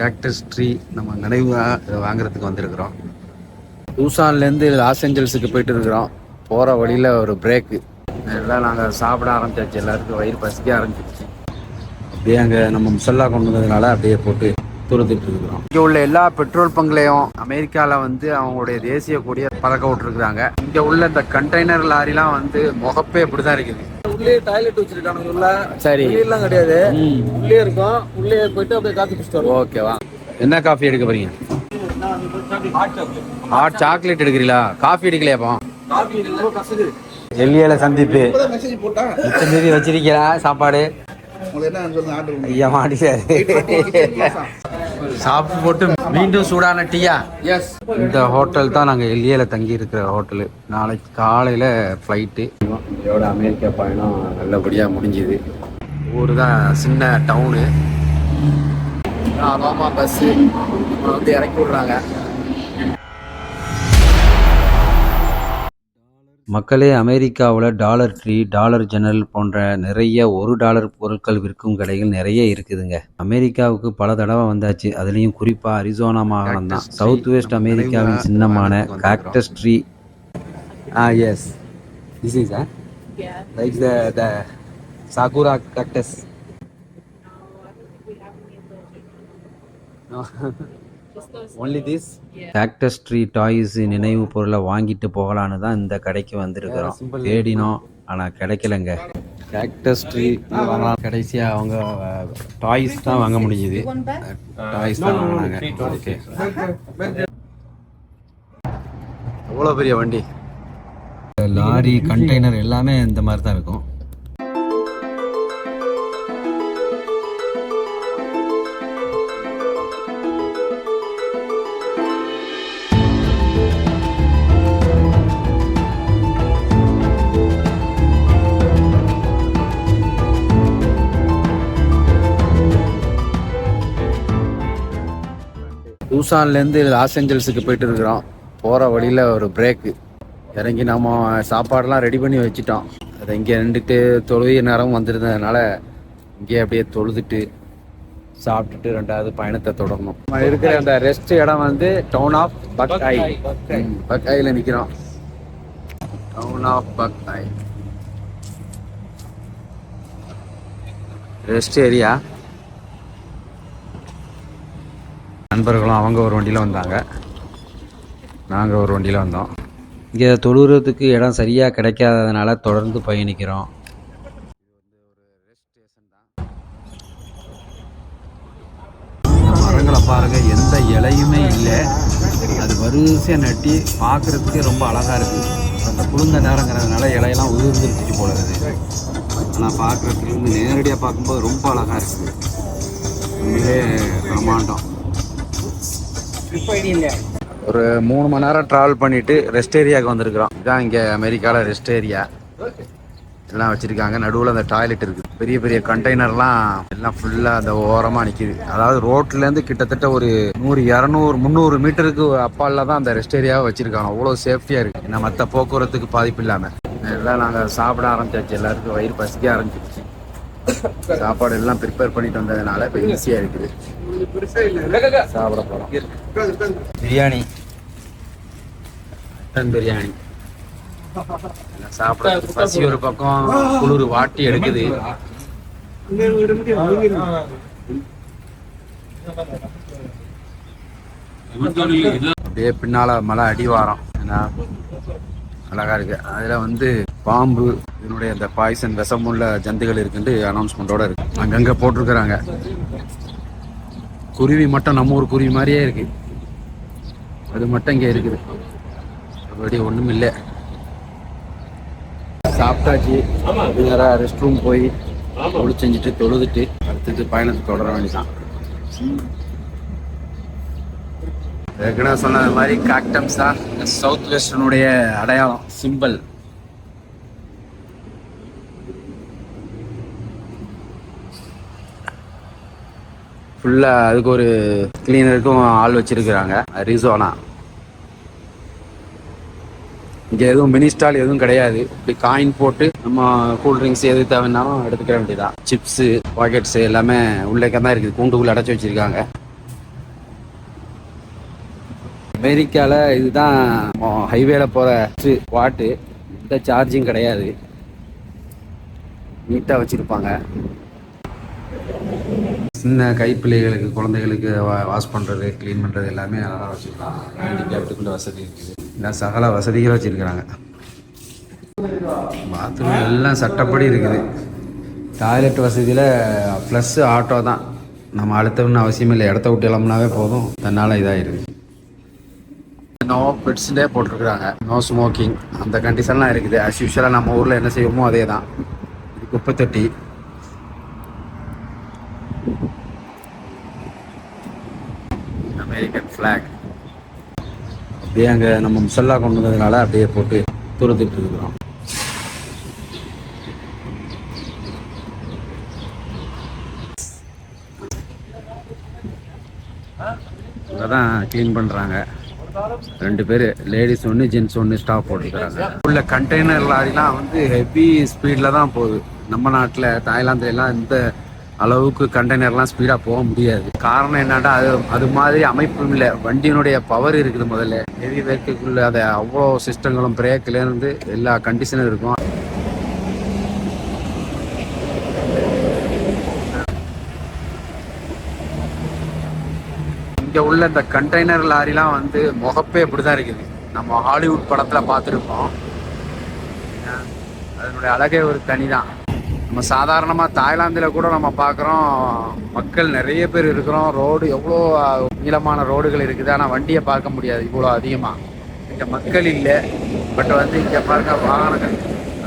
Cactus tree நம்ம நினைவாக இதை வாங்குறதுக்கு வந்திருக்கிறோம். டூசான்லேருந்து லாஸ் ஏஞ்சல்ஸுக்கு போயிட்டு இருக்கிறோம். போகிற வழியில் ஒரு பிரேக்கு எல்லாம் நாங்கள் சாப்பிட ஆரம்பிச்சாச்சு. எல்லாருக்கும் வயிறு பசிக்க ஆரம்பிச்சிருச்சு. அப்படியே அங்கே நம்ம முசல்லா கொண்டு வந்ததுனால அப்படியே போட்டு துரத்துட்டு இருக்கிறோம். இங்கே உள்ள எல்லா பெட்ரோல் பங்க்லையும் அமெரிக்காவில் வந்து அவங்களுடைய தேசிய கொடியை பறக்க விட்டுருக்குறாங்க. இங்கே உள்ள இந்த கண்டெய்னர் லாரிலாம் வந்து முகப்பே இப்படி தான் இருக்குது. உள்ளே டாய்லெட் வச்சிருக்கானுங்க உள்ள சரி வெளியெல்லாம் கிடையாது உள்ளே இருக்கும் உள்ளே போயிட்டு அப்படியே காத்து குடிச்சிட்டு ஓகேவா என்ன காஃபி எடுக்க போறீங்க ஹாட் சாக்லேட் எடுக்கிறீங்களா காஃபி எடுக்கலையாப்பா டெல்லியில சந்திப்பு வச்சிருக்கீங்களா சாப்பாடு உங்களுக்கு என்ன சொல்லுங்க ஆர்டர் ஐயா மாட்டிக்காரு சாப்பிட்டு போட்டு மீண்டும் சூடான டீயா? எஸ் இந்த ஹோட்டல் தான் நாங்கள் எல்லியில் தங்கி இருக்கிற ஹோட்டலு. நாளைக்கு காலையில் ஃப்ளைட்டு இதோட அமெரிக்கா பயணம் நல்லபடியாக முடிஞ்சுது. ஊர் தான் சின்ன டவுனு அதாமா பஸ்ஸு வந்து இறக்கி விட்றாங்க. மக்களே அமெரிக்காவில் டாலர் ட்ரீ டாலர் ஜெனரல் போன்ற நிறைய ஒரு டாலர் பொருட்கள் விற்கும் கடைகள் நிறைய இருக்குதுங்க. அமெரிக்காவுக்கு பல தடவை வந்தாச்சு. அதுலேயும் குறிப்பாக அரிசோனா மாகாணம் தான். சவுத் வெஸ்ட் அமெரிக்காவின் சின்னமான cactus tree ah yes this is ah Yeah. Like the the saguaro cactus. Only this Yeah. Cactus tree toys நினைவு பொருளை வாங்கிட்டு போகலான்னு தான் இந்த கடைக்கு வந்திருக்கிறோம். தேடினோம். ஆனால் கிடைக்கலங்க. கேக்டஸ் ட்ரீ வாங்கலாம் கடைசியாக அவங்க டாய்ஸ் தான் வாங்க முடிஞ்சுது. டாய்ஸ் தான் வாங்கினாங்க. ஓகே எவ்வளோ பெரிய வண்டி? லாரி கண்டெய்னர் எல்லாமே இந்த மாதிரி தான் இருக்கும். டூசான்லேருந்து லாஸ் ஏஞ்சல்ஸுக்கு போயிட்டு இருக்கிறோம். போகிற வழியில் ஒரு பிரேக்கு இறங்கி நம்ம சாப்பாடெல்லாம் ரெடி பண்ணி வச்சுட்டோம். அதை இங்கே நின்றுட்டு தொழுகை நேரம் வந்திருந்ததுனால இங்கேயே அப்படியே தொழுதுட்டு சாப்பிட்டுட்டு ரெண்டாவது பயணத்தை தொடரணும் நம்ம இருக்கிற அந்த ரெஸ்ட் இடம் வந்து டவுன் ஆஃப் பக் ஐ பக் ஐயில் நிற்கிறோம் டவுன் ஆஃப் பக் ஐ ரெஸ்ட் ஏரியா நண்பர்களும் அவங்க ஒரு வண்டியில் வந்தாங்க. நாங்கள் ஒரு வண்டியில் வந்தோம். இங்கே தொழுகிறதுக்கு இடம் சரியாக கிடைக்காததுனால தொடர்ந்து பயணிக்கிறோம். மரங்களை பாருங்க எந்த இலையுமே இல்லை. அது வரிசையாக நட்டி பார்க்குறதுக்கே ரொம்ப அழகாக இருக்குது அந்த குளிர்ந்த நேரங்கிறதுனால இலையெல்லாம் உதிர்ந்துருச்சு போல இருக்குது. ஆனால் பார்க்குறதுக்கு நேரடியாக பார்க்கும்போது ரொம்ப அழகாக இருக்குது உண்மையிலே பிரம்மாண்டம். ஒரு மூணு மணி நேரம் ட்ராவல் பண்ணிட்டு ரெஸ்ட் ஏரியாவுக்கு வந்திருக்கிறோம். இதான் இங்கே அமெரிக்காவில் ரெஸ்ட் ஏரியா எல்லாம் வச்சுருக்காங்க. நடுவில் அந்த டாய்லெட் இருக்குது. பெரிய பெரிய கண்டெய்னர்லாம் எல்லாம் ஃபுல்லாக அந்த ஓரமாக நிற்கிது அதாவது ரோட்லேருந்து கிட்டத்தட்ட ஒரு நூறு இரநூறு முந்நூறு மீட்டருக்கு அப்பால தான் அந்த ரெஸ்ட் ஏரியாவை வச்சுருக்காங்க. அவ்வளோ சேஃப்டியாக இருக்குது ஏன்னா மற்ற போக்குவரத்துக்கு பாதிப்பு இல்லாமல் எல்லாம் நாங்கள் சாப்பிட ஆரம்பிச்சாச்சு. எல்லாருக்கும் வயிறு பசிக்க ஆரம்பிச்சு சாப்பாடு எல்லாம் ப்ரிப்பேர் பண்ணிட்டு வந்ததுனால இப்போ ஈஸியாக இருக்குது. சாப்பிட போகிறோம் பிரியாணி. மட்டன் பிரியாணி. சாப்பிட பசி ஒரு பக்கம் குளிர் வாட்டி எடுக்குது. அப்படியே பின்னால மலை அடிவாரம். ஏன்னா அழகா இருக்கு. அதுல வந்து பாம்பு இதனுடைய அந்த பாய்சன் விஷமுள்ள ஜந்துகள் இருக்குன்ட்டு அனௌன்ஸ்மெண்ட்டோட இருக்கு. அங்கங்கே போட்டிருக்கிறாங்க. குருவி மட்டும் நம்ம ஊர் குருவி மாதிரியே இருக்கு. அது மட்டும் இங்கே இருக்குது. அப்படி ஒன்றும் இல்லை. சாப்பிட்டாச்சு. நேராக ரெஸ்ட் ரூம் போய் தொழில் செஞ்சுட்டு தொழுதுட்டு அடுத்தது பயணத்தை தொடர வேண்டியதான் ஏற்கனவே சொன்ன மாதிரி காக்டம்ஸ் தான் சவுத் வெஸ்டர்னுடைய அடையாளம் சிம்பிள் ஃபுல்லாக அதுக்கு ஒரு கிளீனருக்கும் ஆள் வச்சிருக்கிறாங்க. ரிசோனா இங்கே எதுவும் மினி ஸ்டால் எதுவும் கிடையாது. இப்படி காயின் போட்டு நம்ம கூல் ட்ரிங்க்ஸ் எது தேவைன்னாலும் எடுத்துக்கிற வேண்டியதான் சிப்ஸு பாக்கெட்ஸு எல்லாமே உள்ளே தான் இருக்குது. கூண்டுக்குள்ளே அடைச்சி வச்சிருக்காங்க. அமெரிக்காவில் இதுதான் ஹைவேல போகிற வாட்டு எந்த சார்ஜிங் கிடையாது. நீட்டாக வச்சுருப்பாங்க. சின்ன கைப்பிள்ளைகளுக்கு குழந்தைகளுக்கு வா- வாஷ் பண்ணுறது க்ளீன் பண்ணுறது எல்லாமே நல்லா வச்சுருக்கலாம் ஹேண்டிகேப்டுக்குள்ள வசதி இருக்குது. எல்லாம் சகல வசதிகளும் வச்சுருக்கிறாங்க. பாத்ரூம் எல்லாம் சட்டப்படி இருக்குது. டாய்லெட் வசதியில் ப்ளஸ் ஆட்டோ தான். நம்ம அடுத்தவன்னு அவசியம் இல்லை. இடத்த விட்டு கிளம்புனாவே போதும். தன்னால் இதாகிடுது நோ பெட்ஸ்டே போட்டிருக்கிறாங்க. நோ ஸ்மோக்கிங் அந்த கண்டிஷன்லாம் இருக்குது. அஸ் யூஷுவலாக நம்ம ஊரில் என்ன செய்வோமோ அதே தான் குப்பை தொட்டி ஃப்ளாக் அப்படியே அங்கே நம்ம முசல்லா கொண்டு வந்ததுனால அப்படியே போட்டு துரத்துட்டு இருக்கிறோம். இங்கே தான் க்ளீன் பண்ணுறாங்க ரெண்டு பேர் லேடிஸ் ஒன்று ஜென்ஸ் ஒன்று ஸ்டாப் போட்டுக்கிறாங்க. உள்ள கண்டெய்னர் லாரிலாம் வந்து ஹெவி ஸ்பீடில் தான் போகுது. நம்ம நாட்டில் தாய்லாந்துல எல்லாம் இந்த அளவுக்கு கண்டெய்னர்லாம் ஸ்பீடாக போக முடியாது. காரணம் என்னன்னா அது அது மாதிரி அமைப்பும் இல்லை. வண்டியினுடைய பவர் இருக்குது முதல்ல. ஹெவி வெஹிக்கிள்குள்ள அதை அவ்வளோ சிஸ்டங்களும் பிரேக்கிலேருந்து எல்லா கண்டிஷனும் இருக்கும். இங்கே உள்ள இந்த கண்டெய்னர் லாரிலாம் வந்து முகப்பே இப்படி தான் இருக்குது. நம்ம ஹாலிவுட் படத்தில் பார்த்துருப்போம். அதனுடைய அழகே ஒரு தனி தான் நம்ம சாதாரணமாக தாய்லாந்தில் கூட நம்ம பார்க்குறோம். மக்கள் நிறைய பேர் இருக்கிறோம். ரோடு எவ்வளோ நீளமான ரோடுகள் இருக்குது. ஆனால் வண்டியை பார்க்க முடியாது. இவ்வளோ அதிகமாக இங்கே மக்கள் இல்லை. பட் வந்து இங்கே பாருங்க வாகனங்கள்.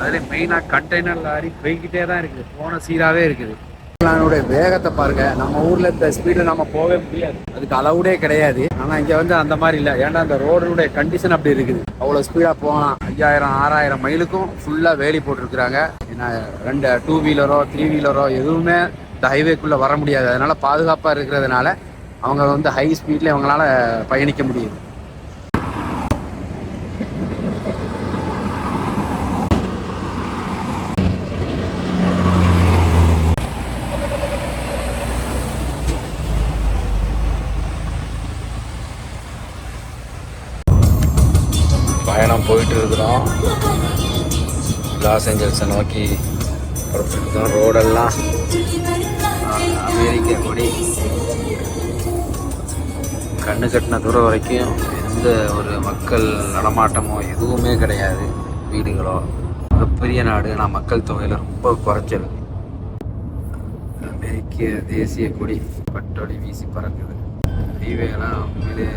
அதில் மெயினாக கண்டெய்னர் லாரி போய்கிட்டே தான் இருக்குது. போன சீராகவே இருக்குது. லாரியோட வேகத்தை பாருங்க. நம்ம ஊர்ல இந்த ஸ்பீட்ல நம்ம போகவே முடியாது. அதுக்கு அளவுடே கிடையாது. ஆனா இங்க வந்து அந்த மாதிரி இல்ல. ஏன்னா அந்த ரோடுடைய கண்டிஷன் அப்படி இருக்குது. அவ்வளவு ஸ்பீடா போகலாம். ஐயாயிரம் ஆறாயிரம் மைலுக்கும் ஃபுல்லா வேலி போட்டிருக்கிறாங்க. ஏன்னா ரெண்டு டூ வீலரோ த்ரீ வீலரோ எதுவுமே இந்த ஹைவேக்குள்ள வர முடியாது. அதனால பாதுகாப்பா இருக்கிறதுனால அவங்க வந்து ஹை ஸ்பீட்ல அவங்களால பயணிக்க முடியுது. லாஸ் ஏஞ்சல்ஸை நோக்கி புறப்பட்டுருக்கோம் ரோடெல்லாம் அமெரிக்க கொடி கண்ணு கட்டின தூரம் வரைக்கும் எந்த ஒரு மக்கள் நடமாட்டமோ எதுவுமே கிடையாது. வீடுகளோ. மிகப்பெரிய நாடு. ஆனால் மக்கள் தொகையில் ரொம்ப குறைச்சல். அமெரிக்க தேசிய கொடி பட்டோடி வீசி பறக்குது. ஹைவேலாம் உண்மையிலே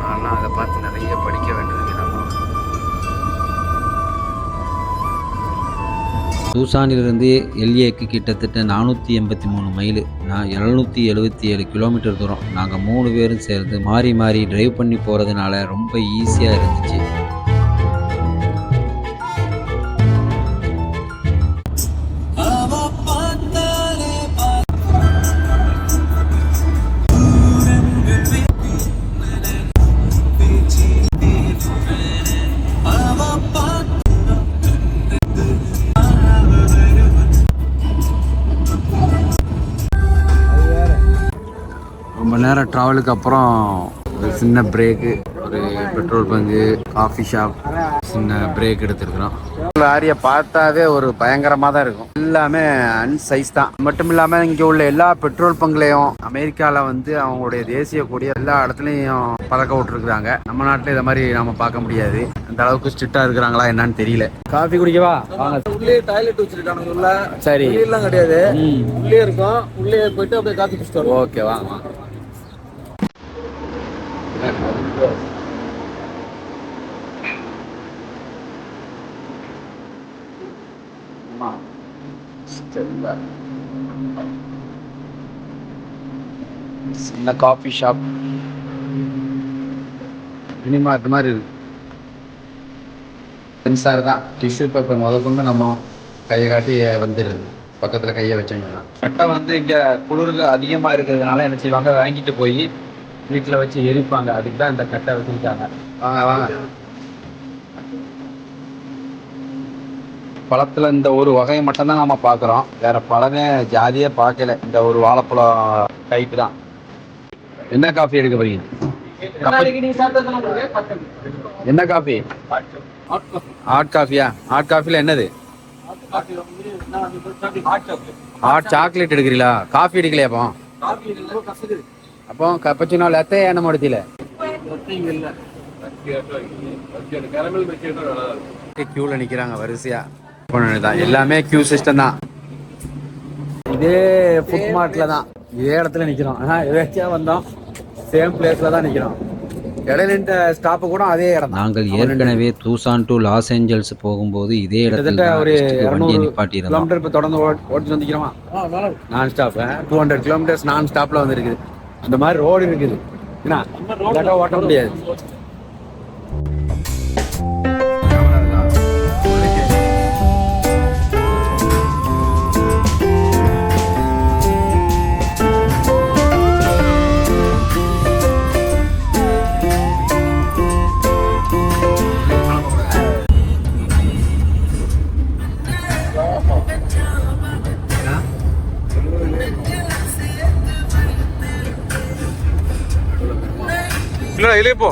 நான்லாம் அதை பார்த்து நிறைய படிக்க சூசானிலிருந்து எல்ஏக்கு கிட்டத்தட்ட நானூற்றி எண்பத்தி மூணு மைலு. நான் எழுநூற்றி எழுபத்தி ஏழு கிலோமீட்டர் தூரம். நாங்கள் மூணு பேரும் சேர்ந்து மாறி மாறி டிரைவ் பண்ணி போகிறதுனால ரொம்ப ஈஸியாக இருந்துச்சு. ட்ராவலுக்கு அப்புறம் ஒரு சின்ன பிரேக்கு ஒரு பெட்ரோல் பங்கு காஃபி ஷாப் சின்ன பிரேக் எடுத்துருக்குறோம். லாரியை பார்த்தாவே ஒரு பயங்கரமாக தான் இருக்கும். எல்லாமே அன்சைஸ் தான். மட்டும் இல்லாமல் இங்கே உள்ள எல்லா பெட்ரோல் பங்க்லேயும் அமெரிக்காவில் வந்து அவங்களுடைய தேசிய கொடியை எல்லா இடத்துலையும் பறக்க விட்டுருக்குறாங்க. நம்ம நாட்டில் இதை மாதிரி நம்ம பார்க்க முடியாது. அந்த அளவுக்கு ஸ்ட்ரிக்டாக இருக்கிறாங்களா என்னன்னு தெரியல. காஃபி குடிக்கவா? வாங்க. உள்ளே டாய்லெட் வச்சிருக்கானுங்க உள்ள. சரி. கிடையாது. உள்ளே இருக்கும். உள்ளே போயிட்டு அப்படியே காத்து குடிச்சிட்டு ஓகே வாங்க வாங்க. சின்ன காஃபி ஷாப் மினிமா இது மாதிரி இருக்கு. சென்சார் தான் டிஷ்யூ பேப்பர் முதற்கொண்டு நம்ம கையை காட்டி வந்துடுது பக்கத்தில் கையை வச்சோம்னா சட்டை வந்து இங்கே குளிருக்கு அதிகமாக இருக்கிறதுனால என்ன செய்வாங்க? வாங்கிட்டு போய் வீட்டில் வச்சு எரிப்பாங்க. அதுக்கு தான் இந்த கட்டை வச்சுருக்காங்க வாங்க வாங்க. பழத்தில் இந்த ஒரு வகையை மட்டும்தான் நம்ம பார்க்குறோம். வேற பழமே ஜாதியே பார்க்கல. இந்த ஒரு வாழைப்பழம் டைப் தான். என்ன காஃபி எடுக்க போறீங்க. என்ன காஃபி. ஹாட் காஃபியா ஹாட் காஃபில என்னது. ஹாட் சாக்லேட் எடுக்கிறீங்களா? காஃபி எடுக்கலையா அப்போ biscuit தான் நல்லா இருக்கும். கியூல நிக்கிறாங்க வரிசையா. தான் எல்லாமே கியூ சிஸ்டம் தான். இதே ஃபுட் மார்ட்ல தான். இதே இடத்துல நிக்கிறோம். ஆனா எதாச்சியா வந்தோம். சேம் பிளேஸ்ல தான் நிக்கிறோம். இடையில இந்த ஸ்டாப் கூட அதே இடம் நாங்கள் ஏற்கனவே தூசான் டு லாஸ் ஏஞ்சல்ஸ் போகும்போது இதே இடத்துல ஒரு இரநூறு கிலோமீட்டர் இப்போ தொடர்ந்து ஓட்- ஓட்டிட்டு வந்துக்கிறோமா. நான் ஸ்டாப் டூ ஹண்ட்ரட் கிலோமீட்டர்ஸ் நான் ஸ்டாப்ல வந்து இருக்குது அந்த மாதிரி ரோடு இருக்குது. என்ன ஓட்ட முடியாது. இல்லை இல்லையே போ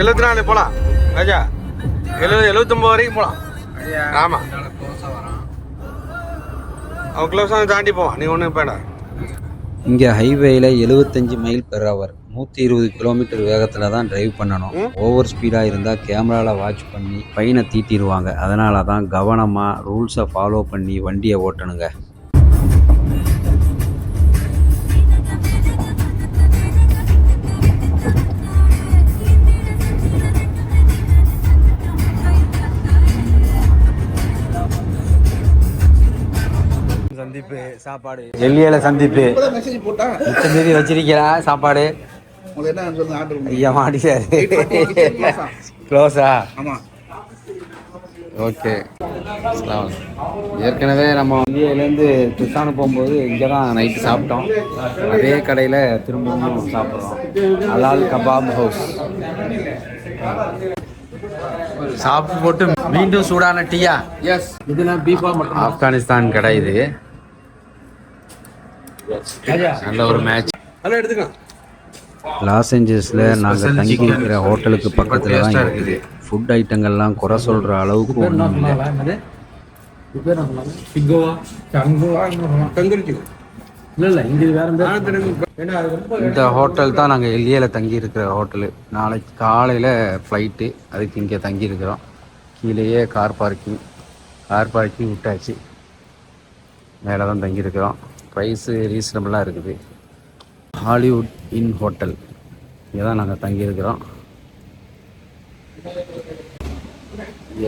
எழுபத்தி நாலு போகலாம் ராஜா எழுபது எழுபத்தொம்பது வரைக்கும் போகலாம் ஆமாம் அவன் க்ளோஸ் தாண்டி போவான். நீ ஒன்றும் பேடா இங்கே ஹைவேயில் எழுபத்தஞ்சு மைல் பெர் ஹவர் நூற்றி இருபது கிலோமீட்டர் வேகத்தில் தான் டிரைவ் பண்ணணும். ஓவர் ஸ்பீடாக இருந்தால் கேமராவில் வாட்ச் பண்ணி ஃபைனை தீட்டிடுவாங்க. அதனால தான் கவனமாக ரூல்ஸை ஃபாலோ பண்ணி வண்டியை ஓட்டணுங்க. சாப்பாடு. எல்லியில சந்திப்பு? மிச்சம் மீதி வச்சிருக்கிறா சாப்பாடு. ஐயா மாட்டிட்டாரு. க்ளோஸா ஆமா. ஓகே. ஏற்கனவே நம்ம இந்தியாவிலேருந்து துசானு போகும்போது இங்கே தான் நைட்டு சாப்பிட்டோம். அதே கடையில் திரும்பவும் சாப்பிட்றோம். அலால் கபாப் ஹவுஸ். சாப்பிட்டு போட்டு மீண்டும் சூடான டீயா? ஆ mutton ஆ? ஆப்கானிஸ்தான் கடை இது. நல்ல ஒரு மேட்ச் அதெல்லாம் எடுத்துக்கலாம். லாஸ் ஏஞ்சல்ஸில் நாங்கள் தங்கி இருக்கிற ஹோட்டலுக்கு பக்கத்தில் தான் இருக்குது. ஃபுட் ஐட்டங்கள்லாம் குறை சொல்கிற அளவுக்கு ஒன்றும் இல்லை. இந்த ஹோட்டல் தான் நாங்கள் எல்லியில் தங்கி இருக்கிற ஹோட்டலு நாளைக்கு காலையில் ஃப்ளைட்டு அதுக்கு இங்கே தங்கி இருக்கிறோம் கீழேயே கார் பார்க்கிங் கார் பார்க்கிங் விட்டாச்சு. மேலே தான் தங்கி இருக்கிறோம் ப்ரைஸு ரீசனபிளாக இருக்குது. ஹாலிவுட் இன் ஹோட்டல் இங்கே தான் நாங்கள் தங்கி இருக்கிறோம்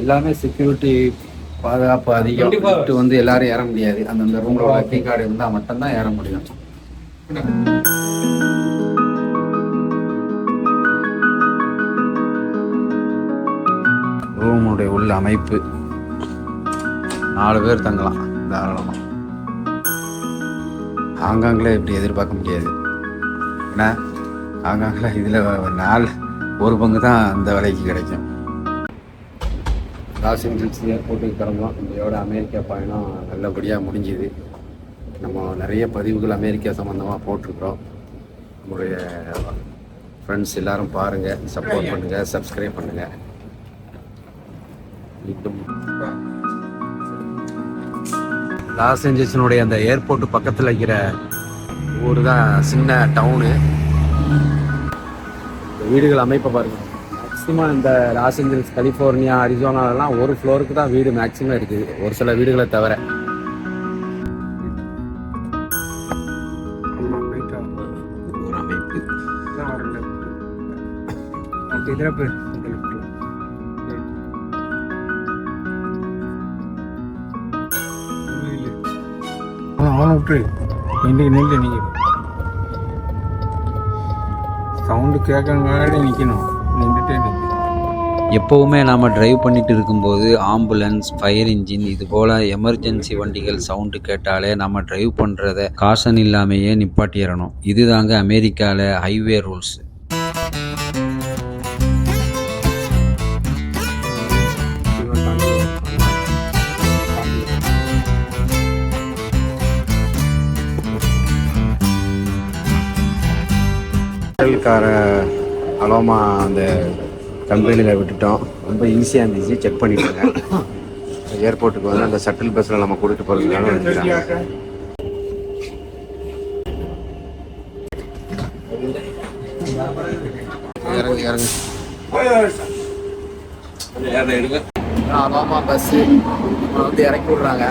எல்லாமே செக்யூரிட்டி பாதுகாப்பு அதிகம். விட்டு வந்து எல்லாரும் ஏற முடியாது. அந்தந்த ரூமில் கீ கார்டு இருந்தால் மட்டும்தான் ஏற முடியும். ரூமுடைய உள்ள அமைப்பு. நாலு பேர் தங்கலாம். தாராளமாக ஹாங்காங்கில் இப்படி எதிர்பார்க்க முடியாது. ஏன்னா ஹாங்காங்கில் இதில் நாள் ஒரு பங்கு தான் அந்த விலைக்கு கிடைக்கும். லாஸ் ஏஞ்சல்ஸ் ஏர்போர்ட்டுக்கு கிளம்புறோம் இதோட அமெரிக்கா பயணம் நல்லபடியாக முடிஞ்சுது. நம்ம நிறைய பதிவுகள் அமெரிக்கா சம்மந்தமாக போட்டிருக்கிறோம். நம்மளுடைய ஃப்ரெண்ட்ஸ் எல்லாரும் பாருங்கள் சப்போர்ட் பண்ணுங்கள் சப்ஸ்கிரைப் பண்ணுங்கள் மீண்டும் லாஸ் ஏஞ்சல்ஸினுடைய அந்த ஏர்போர்ட் பக்கத்தில் இருக்கிற ஊர் தான் சின்ன டவுனு. வீடுகள் அமைப்பை பாருங்க. மேக்ஸிமம் இந்த லாஸ் ஏஞ்சல்ஸ் கலிஃபோர்னியா அரிசோனாலலாம் ஒரு ஃப்ளோருக்கு தான் வீடு மேக்ஸிமம் இருக்குது. ஒரு சில வீடுகளை தவிர. ஒரு விட்டு நின்று நின்று நீங்கள் சவுண்டு கேட்கறதுனால நிற்கணும் நின்றுட்டே நிற்கணும் எப்போவுமே நாம் டிரைவ் பண்ணிட்டு இருக்கும்போது ஆம்புலன்ஸ் ஃபயர் இன்ஜின் இது போல் எமர்ஜென்சி வண்டிகள் சவுண்டு கேட்டாலே நம்ம டிரைவ் பண்ணுறத காசன் இல்லாமையே நிப்பாட்டிடணும். இதுதாங்க அமெரிக்காவில் ஹைவே ரூல்ஸ் ஹோட்டல்கார அலோமா அந்த கம்பெனியில் விட்டுட்டோம். ரொம்ப ஈஸியாக இருந்துச்சு செக் பண்ணிட்டாங்க. ஏர்போர்ட்டுக்கு வந்து அந்த ஷட்டில் பஸ்ஸில் நம்ம கூட்டிகிட்டு போகிறதுனால வந்துட்டாங்க. இறங்கு இறங்கு. அலோமா பஸ்ஸு வந்து இறக்கி விட்றாங்க.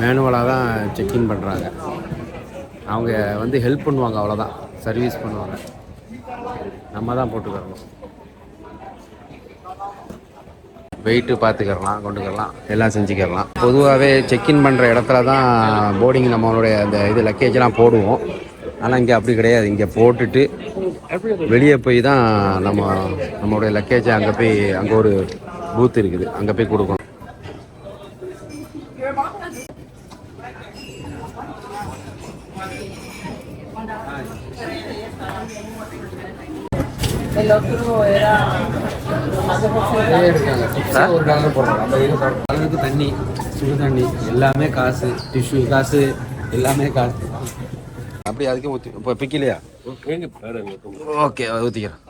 மேனுவலாக தான் செக்கின் பண்ணுறாங்க அவங்க வந்து ஹெல்ப் பண்ணுவாங்க அவ்வளோதான் சர்வீஸ் பண்ணுவாங்க. நம்ம தான் போட்டுக்கிறணும். வெயிட்டு பார்த்துக்கிறலாம் கொண்டுக்கிறலாம் எல்லாம் செஞ்சுக்கிறலாம். பொதுவாகவே செக்இன் பண்ணுற இடத்துல தான் போர்டிங் நம்மளுடைய அந்த இது லக்கேஜ்லாம் போடுவோம். ஆனால் இங்கே அப்படி கிடையாது. இங்கே போட்டுட்டு வெளியே போய் தான் நம்ம நம்மளுடைய லக்கேஜை அங்கே போய் அங்கே ஒரு பூத் இருக்குது. அங்கே போய் கொடுக்கணும். ஒரு டாலர் தண்ணி சுடு தண்ணி எல்லாமே காசு டிஷ்யூ காசு எல்லாமே காசு. அப்படி அதுக்கே ஊற்றி இப்போ பிக்கலையா? ஓகே ஊற்றிக்கிறேன்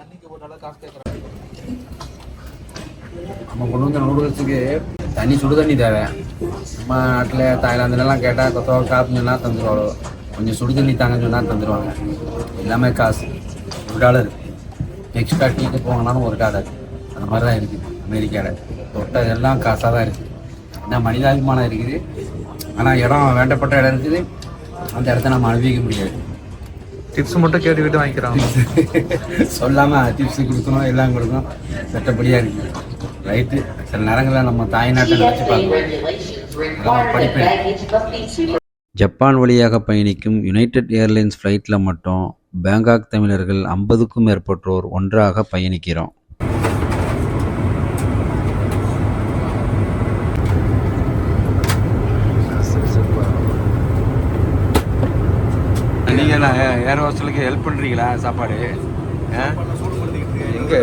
நம்ம கொண்டு வந்த நூடுல்ஸுக்கு தண்ணி சுடு தண்ணி தேவை. நம்ம நாட்டில் தாய்லாந்துலலாம் கேட்டால் கொத்தவா காப்புன்னா தந்துடுவாங்க கொஞ்சம் சுடு தண்ணி தாங்கன்னு சொன்னால் தந்துடுவாங்க எல்லாமே காசு. ஒரு டாலர் எக்ஸ்ட்ரா டீக்கு போங்கனாலும் ஒரு டாலர். அந்த மாதிரி தான் இருக்குது அமெரிக்காவில் தொட்டதெல்லாம் காசாக தான் இருக்குது என்ன மனிதாபிமானம் இருக்குது. ஆனால் இடம் வேண்டப்பட்ட இடம் இருக்குது. அந்த இடத்த நம்ம அனுபவிக்க முடியாது. டிப்ஸ் மட்டும் கேட்டுக்கிட்டு வாங்கிக்கிறாங்க சொல்லாமல் டிப்ஸ் கொடுக்கணும் எல்லாம் கொடுக்கணும். சட்டப்படியாக இருக்குது ரைட்டு சில நேரங்களில் நம்ம தாய்நாட்டை நினச்சி பார்க்கணும். படிப்பேன் ஜப்பான் வழியாக பயணிக்கும் யுனைடெட் ஏர்லைன்ஸ் ஃப்ளைட்டில் மட்டும் பேங்காக் தமிழர்கள் ஐம்பதுக்கும் மேற்பட்டோர் ஒன்றாக பயணிக்கிறோம். வேறு ஏர் ஹோஸ்டலுக்கு ஹெல்ப் பண்ணுறீங்களா சாப்பாடு? எங்கே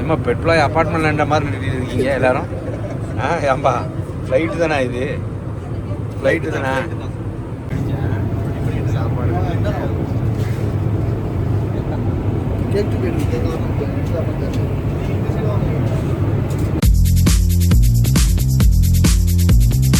ஏம்மா பெட்ரோல் அப்பார்ட்மெண்ட்ன்ற மாதிரி நிறுத்திட்டு இருக்கீங்க எல்லாரும். ஆ ஏம்பா ஃப்ளைட்டு தானே இது? ஃப்ளைட்டு தானே?